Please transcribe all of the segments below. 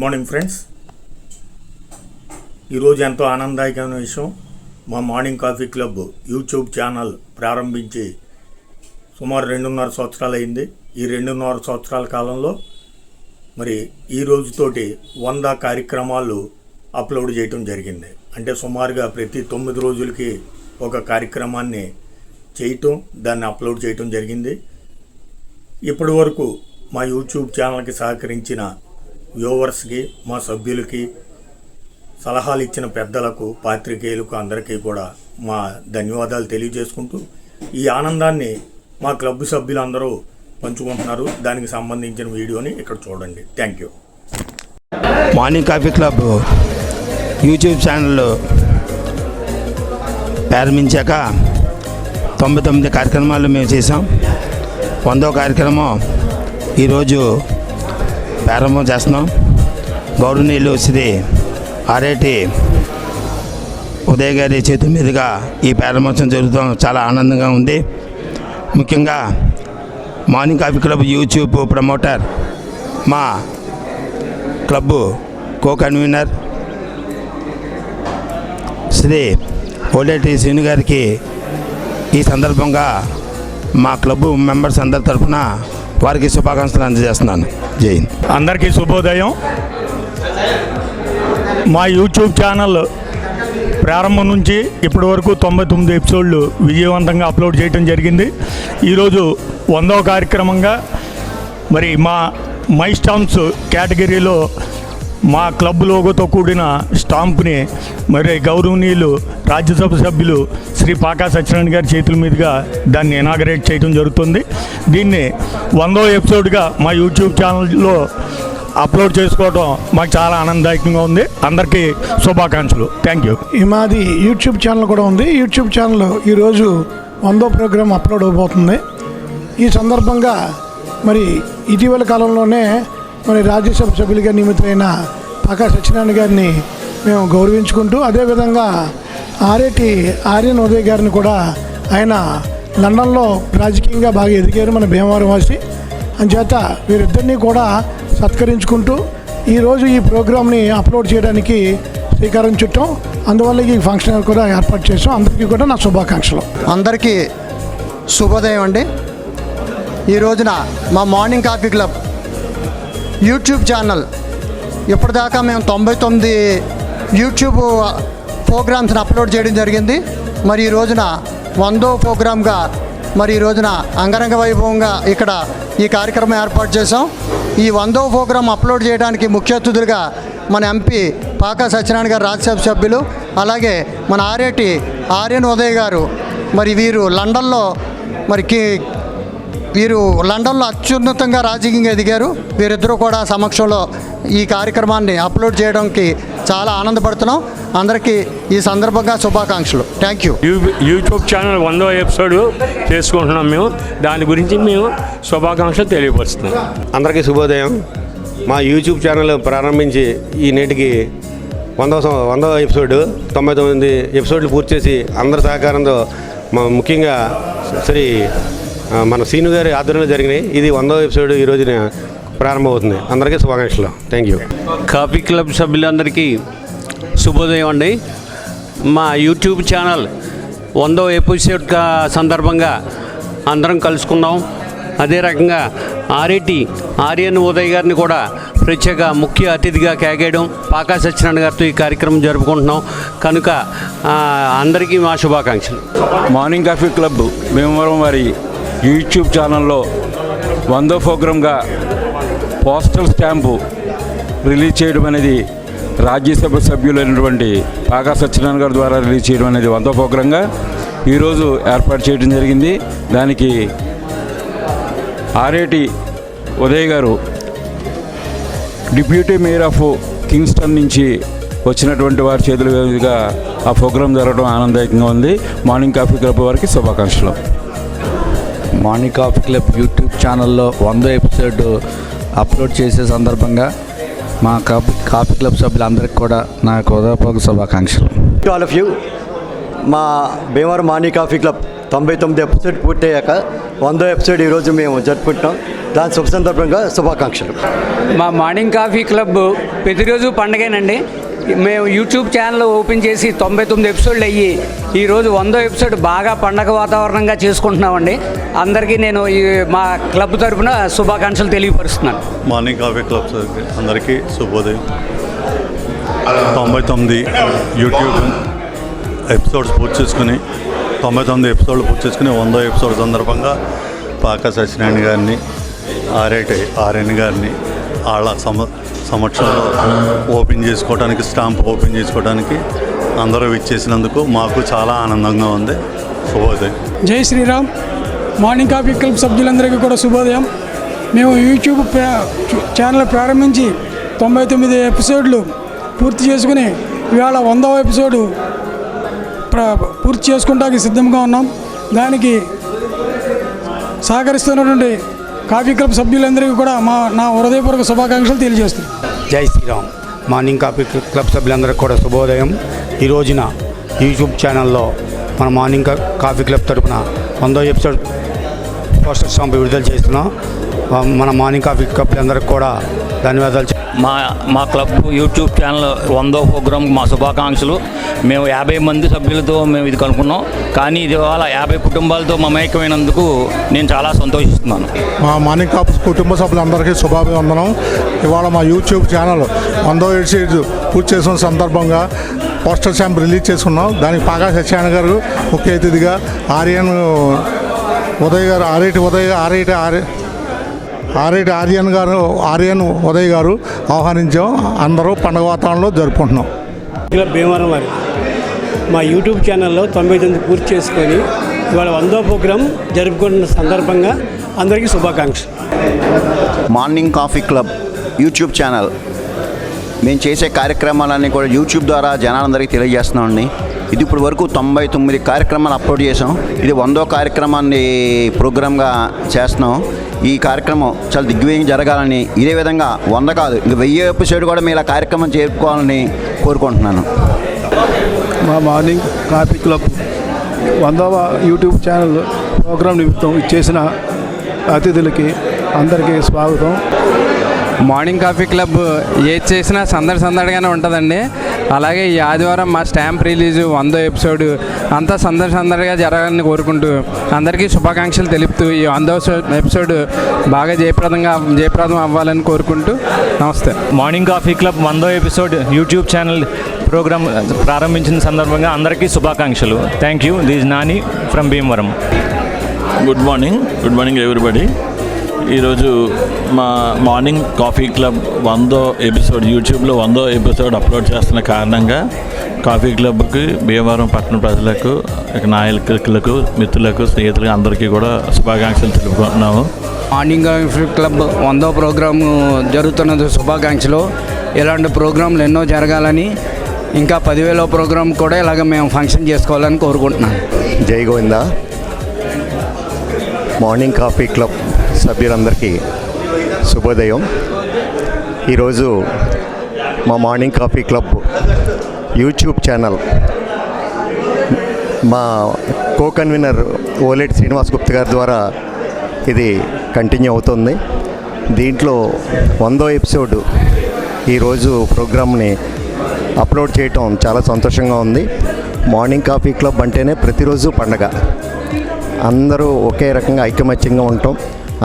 Good morning friends ఈరోజు ఎంతో ఆనందదాయకమైన విషయం మా morning coffee club YouTube channel ప్రారంభించి సుమారు రెండున్నర సంవత్సరాలు అయింది ఈ రెండున్నర సంవత్సరాల కాలంలో మరి ఈ రోజుతోటి వంద కార్యక్రమాలు అప్లోడ్ చేయటం జరిగింది. అంటే సుమారుగా ప్రతి తొమ్మిది రోజులకి ఒక కార్యక్రమాన్ని చేయటం దాన్ని అప్లోడ్ చేయటం జరిగింది. ఇప్పటి వరకు మా యూట్యూబ్ ఛానల్కి సహకరించిన వ్యూవర్స్కి మా సభ్యులకి సలహాలు ఇచ్చిన పెద్దలకు పాత్రికేయులకు అందరికీ కూడా మా ధన్యవాదాలు తెలియజేసుకుంటూ ఈ ఆనందాన్ని మా క్లబ్ సభ్యులందరూ పంచుకుంటున్నారు. దానికి సంబంధించిన వీడియోని ఇక్కడ చూడండి. Thank you morning coffee club YouTube channel ప్రారంభించాక తొంభై తొమ్మిది కార్యక్రమాలు మేము చేసాం వందో కార్యక్రమం ఈరోజు ప్రారంభం చేస్తున్నాం. గౌరవనీయులు శ్రీ ఆరేటి ఉదయ్ గారి చేతి మీదుగా ఈ ప్రారంభోత్సవం జరుగుతాం. చాలా ఆనందంగా ఉంది. ముఖ్యంగా morning coffee club YouTube promoter మా club co convener Shri Oleti Srinu గారికి ఈ సందర్భంగా మా క్లబ్బు మెంబర్స్ అందరి తరఫున వారికి శుభాకాంక్షలు అందజేస్తున్నాను. జై హింద్. అందరికీ శుభోదయం. మా యూట్యూబ్ ఛానల్ ప్రారంభం నుంచి ఇప్పటి వరకు తొంభై తొమ్మిది ఎపిసోడ్లు విజయవంతంగా అప్లోడ్ చేయడం జరిగింది. ఈరోజు వందవ కార్యక్రమంగా మరి మా మై స్టాంప్స్ కేటగిరీలో మా క్లబ్ లోగోతో కూడిన స్టాంప్ని మరి గౌరవనీయులు రాజ్యసభ సభ్యులు శ్రీ పాకా సత్యనారాయణ గారి చేతుల మీదుగా దాన్ని ఇనాగరేట్ చేయడం జరుగుతుంది. దీన్ని వందో ఎపిసోడ్గా మా యూట్యూబ్ ఛానల్లో అప్లోడ్ చేసుకోవడం మాకు చాలా ఆనందదాయకంగా ఉంది. అందరికీ శుభాకాంక్షలు. Thank you. ఈ మాది యూట్యూబ్ ఛానల్ కూడా ఉంది. యూట్యూబ్ ఛానల్ ఈరోజు వందో ప్రోగ్రాం అప్లోడ్ అవబోతుంది. ఈ సందర్భంగా మరి ఇటీవల కాలంలోనే మరి రాజ్యసభ సభ్యులుగా నియమితులైన పాకా సత్యనారాయణ గారిని మేము గౌరవించుకుంటూ అదేవిధంగా ఆర్ఏటి ఆర్యన్ ఉదయ్ గారిని కూడా ఆయన లండన్లో రాజకీయంగా బాగా ఎదిగారు మన భీమవరం వాసి. అంచేత వీరిద్దరినీ కూడా సత్కరించుకుంటూ ఈరోజు ఈ ప్రోగ్రామ్ని అప్లోడ్ చేయడానికి శ్రీకారం చుట్టాం. అందువల్ల ఈ ఫంక్షన్ కూడా ఏర్పాటు చేసాం అందరికీ కూడా నా శుభాకాంక్షలు. అందరికీ శుభోదయం అండి. ఈ రోజున మా morning coffee club YouTube channel. ఇప్పటిదాకా మేము తొంభై తొమ్మిది యూట్యూబ్ ప్రోగ్రామ్స్ని అప్లోడ్ చేయడం జరిగింది. మరి ఈ రోజున వందో ప్రోగ్రామ్గా మరి ఈ రోజున అంగరంగ వైభవంగా ఇక్కడ ఈ కార్యక్రమం ఏర్పాటు చేసాం ఈ వందో ప్రోగ్రాం అప్లోడ్ చేయడానికి ముఖ్య అతిథులుగా మన ఎంపీ పాకా సత్యనారాయణ గారు రాజ్యసభ సభ్యులు అలాగే మన ఆర్ఏటి ఆర్యన్ ఉదయ్ గారు మరి వీరు లండన్లో మరి కి వీరు లండన్లో అత్యున్నతంగా రాజకీయంగా ఎదిగారు. వీరిద్దరూ కూడా సమక్షంలో ఈ కార్యక్రమాన్ని అప్లోడ్ చేయడానికి చాలా ఆనందపడుతున్నాం. అందరికీ ఈ సందర్భంగా శుభాకాంక్షలు. థ్యాంక్ యూ యూ- యూట్యూబ్ ఛానల్ వందో ఎపిసోడ్ చేసుకుంటున్నాం మేము. దాని గురించి మేము శుభాకాంక్షలు తెలియపరుస్తున్నాం. అందరికీ శుభోదయం. మా యూట్యూబ్ ఛానల్ ప్రారంభించి ఈ నేటికి వందో వందో ఎపిసోడ్ తొంభై తొమ్మిది ఎపిసోడ్లు పూర్తి చేసి అందరి సహకారంతో మా ముఖ్యంగా శ్రీ మన సీను గారి ఆధ్వర్యంలో జరిగినాయి. ఇది వందో ఎపిసోడ్ ఈ రోజున ప్రారంభమవుతుంది. అందరికీ శుభాకాంక్షలు. థ్యాంక్ యూ కాఫీ క్లబ్ సభ్యులందరికీ శుభోదయం అండి. మా యూట్యూబ్ ఛానల్ వందో ఎపిసోడ్ సందర్భంగా అందరం కలుసుకున్నాం. అదే రకంగా ఆర్ఏటి ఆర్యన్ ఉదయ్ గారిని కూడా ప్రత్యేక ముఖ్య అతిథిగా కేకేయడం పాకా సత్యనారాయణ గారితో ఈ కార్యక్రమం జరుపుకుంటున్నాం. కనుక అందరికీ మా శుభాకాంక్షలు. మార్నింగ్ కాఫీ క్లబ్ భీమవరం వారి యూట్యూబ్ ఛానల్లో వందో ప్రోగ్రాంగా పోస్టల్ స్టాంపు రిలీజ్ చేయడం అనేది రాజ్యసభ సభ్యులైనటువంటి పాగా సత్యనారాయణ గారి ద్వారా రిలీజ్ చేయడం అనేది వందో ప్రోగ్రాంగా ఈరోజు ఏర్పాటు చేయడం జరిగింది. దానికి ఆర్ఏటి ఉదయ్ గారు డిప్యూటీ మేయర్ ఆఫ్ కింగ్స్టన్ నుంచి వచ్చినటువంటి వారి చేతుల మీదుగా ఆ ప్రోగ్రాం జరగడం ఆనందదాయకంగా ఉంది. మార్నింగ్ కాఫీ క్లబ్ వారికి శుభాకాంక్షలు. మార్నింగ్ కాఫీ క్లబ్ యూట్యూబ్ ఛానల్లో వందో ఎపిసోడ్ అప్లోడ్ చేసే సందర్భంగా మా కాఫీ కాఫీ క్లబ్ సభ్యులందరికీ కూడా నా హృదయపూర్వక శుభాకాంక్షలు. ఆల్ ఆఫ్ యూ మా భీమవరం మార్నింగ్ కాఫీ క్లబ్ తొంభై తొమ్మిది ఎపిసోడ్ పూర్తయ్యాక వందో ఎపిసోడ్ ఈరోజు మేము జరుపుకుంటాం. దాని శుభ సందర్భంగా శుభాకాంక్షలు. మా మార్నింగ్ కాఫీ క్లబ్ ప్రతిరోజు పండగేనండి. మేము యూట్యూబ్ ఛానల్ ఓపెన్ చేసి తొంభై తొమ్మిది ఎపిసోడ్లు అయ్యి ఈరోజు వందో ఎపిసోడ్ బాగా పండగ వాతావరణంగా చేసుకుంటున్నామండి. అందరికీ నేను ఈ మా క్లబ్ తరఫున శుభాకాంక్షలు తెలియపరుస్తున్నాను. మార్నింగ్ కాఫీ క్లబ్ అందరికీ శుభోదయం. తొంభై తొమ్మిది యూట్యూబ్ ఎపిసోడ్స్ పూర్తి చేసుకుని తొంభై తొమ్మిది ఎపిసోడ్లు పూర్తి చేసుకుని వందో ఎపిసోడ్ సందర్భంగా పాక సత్యనారాయణ గారిని ఆర్ఐటి ఆర్ఎన్ గారిని వాళ్ళ సమ సంవత్సరంలో ఓపెన్ చేసుకోవడానికి స్టాంప్ ఓపెన్ చేసుకోవడానికి అందరూ ఇచ్చేసినందుకు మాకు చాలా ఆనందంగా ఉంది. శుభోదయం. జై శ్రీరామ్. మార్నింగ్ కాఫీ క్లబ్ సభ్యులందరికీ కూడా శుభోదయం. మేము యూట్యూబ్ ఛానల్ ప్రారంభించి తొంభై తొమ్మిది ఎపిసోడ్లు పూర్తి చేసుకుని ఇవాళ వందవ ఎపిసోడు పూర్తి చేసుకుంటానికి సిద్ధంగా ఉన్నాం. దానికి సహకరిస్తున్నటువంటి కాఫీ క్లబ్ సభ్యులందరికీ కూడా మా నా హృదయపూర్వక శుభాకాంక్షలు తెలియజేస్తున్నాను. జై శ్రీరామ్. మార్నింగ్ కాఫీ క్లబ్ సభ్యులందరికీ కూడా శుభోదయం. ఈ రోజున యూట్యూబ్ ఛానల్లో మన మార్నింగ్ కాఫీ క్లబ్ తరపున వందో ఎపిసోడ్ పోస్టర్ స్టాంప్ విడుదల చేస్తున్నాం. మన మార్నింగ్ కాఫీ క్లబ్లందరికీ కూడా ధన్యవాదాలు. మా మా క్లబ్ యూట్యూబ్ ఛానల్ వందో ప్రోగ్రామ్ మా శుభాకాంక్షలు. మేము యాభై మంది సభ్యులతో మేము ఇది కనుక్కున్నాం. కానీ ఇది ఇవాళ యాభై కుటుంబాలతో మమేకమైనందుకు నేను చాలా సంతోషిస్తున్నాను. మా మార్నింగ్ కాప్ కుటుంబ సభ్యులందరికీ శుభాభివందనం. ఇవాళ మా యూట్యూబ్ ఛానల్ వందో ఎడిషన్ పూర్తి చేసిన సందర్భంగా పోస్టర్ స్టాంప్ రిలీజ్ చేసుకున్నాం. దానికి పాగా సత్యనారాయణ గారు ముఖ్య అతిథిగా ఆర్యన్ ఉదయ్ గారు ఆరేటి ఉదయ్ ఆరేటి ఆర్య ఆరేటి ఆర్యన్ గారు ఆర్యన్ ఉదయ్ గారు ఆహ్వానించాం. అందరూ పండగ వాతావరణంలో జరుపుకుంటున్నాం. క్లబ్ భీమవరం వారి. మా యూట్యూబ్ ఛానల్లో తొంభై తొమ్మిది పూర్తి చేసుకొని ఇవాళ వందో ప్రోగ్రాం జరుపుకుంటున్న సందర్భంగా అందరికీ శుభాకాంక్షలు. Morning coffee club YouTube channel. మేము చేసే కార్యక్రమాలన్నీ కూడా యూట్యూబ్ ద్వారా జనాలందరికీ తెలియజేస్తున్నామండి. ఇది ఇప్పుడు వరకు తొంభై తొమ్మిది కార్యక్రమాలు అప్లోడ్ చేసాం ఇది వందో కార్యక్రమాన్ని ప్రోగ్రామ్గా చేస్తున్నాం. ఈ కార్యక్రమం చాలా దిగ్విజయం జరగాలని ఇదే విధంగా వంద కాదు ఇంక వెయ్యి ఎపిసోడ్ కూడా మీరు ఆ కార్యక్రమం చేరుకోవాలని కోరుకుంటున్నాను. మా మార్నింగ్ కాఫీ క్లబ్ వందవ యూట్యూబ్ ఛానల్ ప్రోగ్రాం నిమిత్తం ఇచ్చేసిన అతిథులకి అందరికీ స్వాగతం. మార్నింగ్ కాఫీ క్లబ్ ఏది చేసినా సందడి సందడిగానే ఉంటుందండి. అలాగే ఈ ఆదివారం మా స్టాంప్ రిలీజ్ వందో ఎపిసోడ్ అంతా సందడి సందడిగా జరగాలని కోరుకుంటూ అందరికీ శుభాకాంక్షలు తెలుపుతూ ఈ వందో ఎపిసోడ్ బాగా జయప్రదంగా జయప్రదం అవ్వాలని కోరుకుంటూ నమస్తే. మార్నింగ్ కాఫీ క్లబ్ వందో ఎపిసోడ్ యూట్యూబ్ ఛానల్ ప్రోగ్రామ్ ప్రారంభించిన సందర్భంగా అందరికీ శుభాకాంక్షలు. Thank you. This Nani from Bhimavaram. Good morning. Good morning everybody. ఈరోజు మా మార్నింగ్ కాఫీ క్లబ్ వందో ఎపిసోడ్ యూట్యూబ్లో వందో ఎపిసోడ్ అప్లోడ్ చేస్తున్న కారణంగా కాఫీ క్లబ్కి భీమవరం పట్టణ ప్రజలకు ఇక నాయకులకు మిత్రులకు స్నేహితులకు అందరికీ కూడా శుభాకాంక్షలు తెలుపుకుంటున్నాము. మార్నింగ్ కాఫీ క్లబ్ వందో ప్రోగ్రాము జరుగుతున్నది శుభాకాంక్షలు. ఇలాంటి ప్రోగ్రాంలు ఎన్నో జరగాలని ఇంకా పదివేల ప్రోగ్రాం కూడా ఇలాగ మేము ఫంక్షన్ చేసుకోవాలని కోరుకుంటున్నాను జై గోవింద. మార్నింగ్ కాఫీ క్లబ్ సభ్యులందరికీ శుభోదయం. ఈరోజు మా morning coffee club YouTube channel మా కో కన్వీనర్ ఓలేటి శ్రీనివాస్ గుప్త గారి ద్వారా ఇది కంటిన్యూ అవుతుంది. దీంట్లో వందో ఎపిసోడ్ ఈరోజు ప్రోగ్రామ్ని అప్లోడ్ చేయటం చాలా సంతోషంగా ఉంది. మార్నింగ్ కాఫీ క్లబ్ అంటేనే ప్రతిరోజు పండగ. అందరూ ఒకే రకంగా ఐకమత్యంగా ఉంటాం.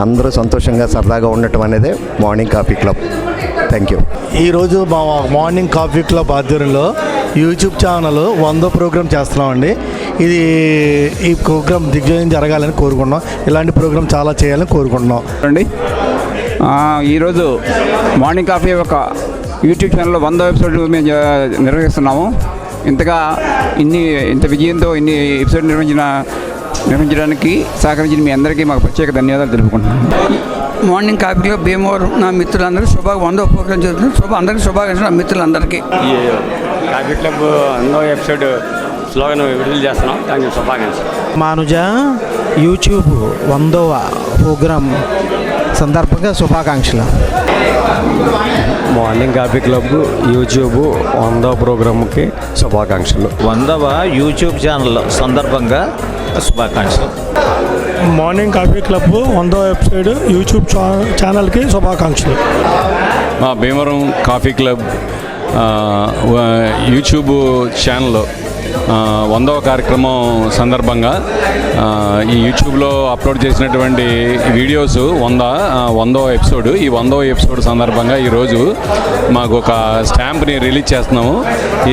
అందరూ సంతోషంగా సరదాగా ఉండటం అనేదే morning coffee club. Thank you ఈరోజు మా మార్నింగ్ కాఫీ క్లబ్ ఆధ్వర్యంలో యూట్యూబ్ ఛానల్ వందో ప్రోగ్రామ్ చేస్తున్నామండి. ఇది ఈ ప్రోగ్రామ్ దిగ్విజయం జరగాలని కోరుకుంటున్నాం. ఇలాంటి ప్రోగ్రామ్ చాలా చేయాలని కోరుకుంటున్నాం. అండి ఆ, ఈరోజు మార్నింగ్ కాఫీ ఒక యూట్యూబ్ ఛానల్లో వంద ఎపిసోడ్లు మేము నిర్వహిస్తున్నాము. ఇంతగా ఇన్ని ఇంత విజయంతో ఇన్ని ఎపిసోడ్ నిర్వహించిన నిర్వహించడానికి సహకరించిన మీ అందరికీ మాకు ప్రత్యేక ధన్యవాదాలు తెలుపుకుంటున్నాను. మార్నింగ్ కాఫీ క్లబ్ భీమవరం నా మిత్రులందరూ శుభ వందో ప్రోగ్రాం జరుగుతుంది. శుభ అందరికీ శుభాకాంక్షలు నా మిత్రులందరికీ. కాఫీ క్లబ్ ఎన్నో ఎపిసోడ్ స్లోగన్ విడుదల చేస్తున్నాం. దానికి శుభాకాంక్షలు మానుజ యూట్యూబ్ వందవ ప్రోగ్రాం సందర్భంగా శుభాకాంక్షలు. మార్నింగ్ కాఫీ క్లబ్ యూట్యూబ్ వందో ప్రోగ్రామ్కి శుభాకాంక్షలు. వందవ యూట్యూబ్ ఛానల్ సందర్భంగా శుభాకాంక్షలు. మార్నింగ్ కాఫీ క్లబ్ వందో వెబ్సైట్ యూట్యూబ్ ఛా- ఛానల్కి శుభాకాంక్షలు. మా Bhimavaram coffee club YouTube channel వందవ కార్యక్రమం సందర్భంగా ఈ యూట్యూబ్లో అప్లోడ్ చేసినటువంటి వీడియోస్ వంద వందవ ఎపిసోడ్. ఈ వందవ ఎపిసోడ్ సందర్భంగా ఈరోజు మాకు ఒక స్టాంప్ని రిలీజ్ చేస్తున్నాము.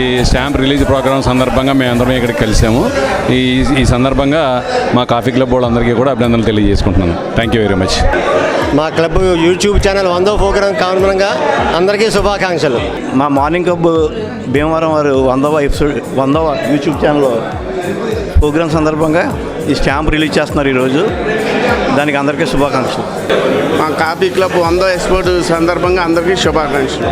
ఈ స్టాంప్ రిలీజ్ ప్రోగ్రామ్ సందర్భంగా మేము అందరం ఇక్కడికి కలిసాము. ఈ ఈ సందర్భంగా మా కాఫీ క్లబ్ వాళ్ళందరికీ కూడా అభినందనలు తెలియజేసుకుంటున్నాను. థ్యాంక్ యూ వెరీ మచ్ మా క్లబ్ యూట్యూబ్ ఛానల్ వందో ప్రోగ్రాం కారణంగా అందరికీ శుభాకాంక్షలు. మా మార్నింగ్ క్లబ్ భీమవరం వారు వందవ ఎపిసోడ్ వందవ యూట్యూబ్ ఛానల్లో ప్రోగ్రామ్ సందర్భంగా ఈ స్టాంప్ రిలీజ్ చేస్తున్నారు ఈరోజు. దానికి అందరికీ శుభాకాంక్షలు. మా కాఫీ క్లబ్ వంద ఎక్స్పోర్ట్ సందర్భంగా అందరికీ శుభాకాంక్షలు.